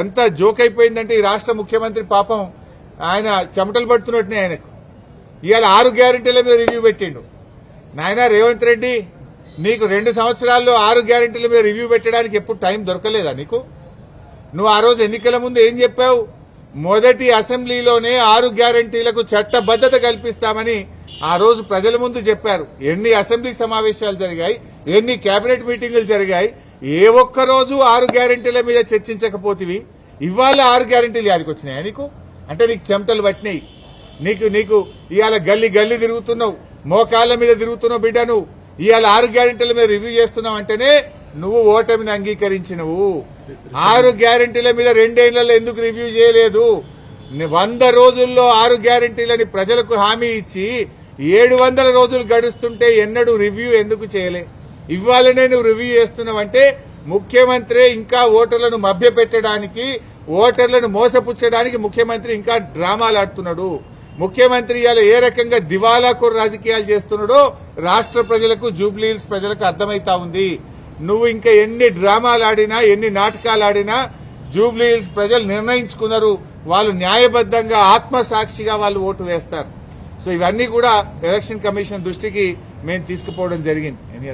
ఎంత జోక్ అయిపోయిందంటే ఈ రాష్ట్ర ముఖ్యమంత్రి పాపం ఆయన చెమటలు పడుతున్నట్టునే ఆయనకు. ఇవాళ ఆరు గ్యారెంటీల మీద రివ్యూ పెట్టిండు. నాయన రేవంత్ రెడ్డి నీకు రెండు సంవత్సరాల్లో ఆరు గ్యారెంటీల మీద రివ్యూ పెట్టడానికి ఎప్పుడు టైం దొరకలేదా నీకు? నువ్వు ఆ రోజు ఎన్నికల ముందు ఏం చెప్పావు? మొదటి అసెంబ్లీలోనే ఆరు గ్యారంటీలకు చట్టబద్దత కల్పిస్తామని ఆ రోజు ప్రజల ముందు చెప్పారు. ఎన్ని అసెంబ్లీ సమావేశాలు జరిగాయి ఎన్ని కేబినెట్ మీటింగులు జరిగాయి ఏ ఒక్క రోజు ఆరు గ్యారంటీల మీద చర్చించకపోతేవి. ఇవాళ ఆరు గ్యారంటీలు యాదికి వచ్చినాయా నీకు? అంటే నీకు చెమటలు పట్టినాయి. నీకు నీకు ఇవాళ గల్లి గల్లి తిరుగుతున్నావు. మోకాళ్ళ మీద తిరుగుతున్నావు బిడ్డ నువ్వు ఇవాళ ఆరు గ్యారెంటీల మీద రివ్యూ చేస్తున్నావు అంటేనే నువ్వు ఓటమిని అంగీకరించినవు. ఆరు గ్యారెంటీల మీద రెండేళ్ళలో ఎందుకు రివ్యూ చేయలేదు? వంద రోజుల్లో ఆరు గ్యారెంటీలని ప్రజలకు హామీ ఇచ్చి ఏడు వందల రోజులు గడుస్తుంటే ఎన్నడూ రివ్యూ ఎందుకు చేయలే? ఇవ్వాలనే నువ్వు రివ్యూ చేస్తున్నావంటే ముఖ్యమంత్రి ఇంకా ఓటర్లను మభ్యపెట్టడానికి ఓటర్లను మోసపుచ్చడానికి ముఖ్యమంత్రి ఇంకా డ్రామాలు ఆడుతున్నాడు. ముఖ్యమంత్రి ఇలా ఏ రకంగా దివాలాకోరు రాజకీయాలు చేస్తున్నాడో రాష్ట్ర ప్రజలకు జూబ్లీహిల్స్ ప్రజలకు అర్థమైతా ఉంది. నువ్వు ఇంకా ఎన్ని డ్రామాలు ఆడినా ఎన్ని నాటకాలు ఆడినా జూబ్లీహిల్స్ ప్రజలు నిర్ణయించుకున్నారు. వాళ్ళు న్యాయబద్ధంగా ఆత్మసాక్షిగా వాళ్ళు ఓటు వేస్తారు. సో ఇవన్నీ కూడా ఎలక్షన్ కమిషన్ దృష్టికి మేము తీసుకుపోవడం జరిగింది. ఎనీ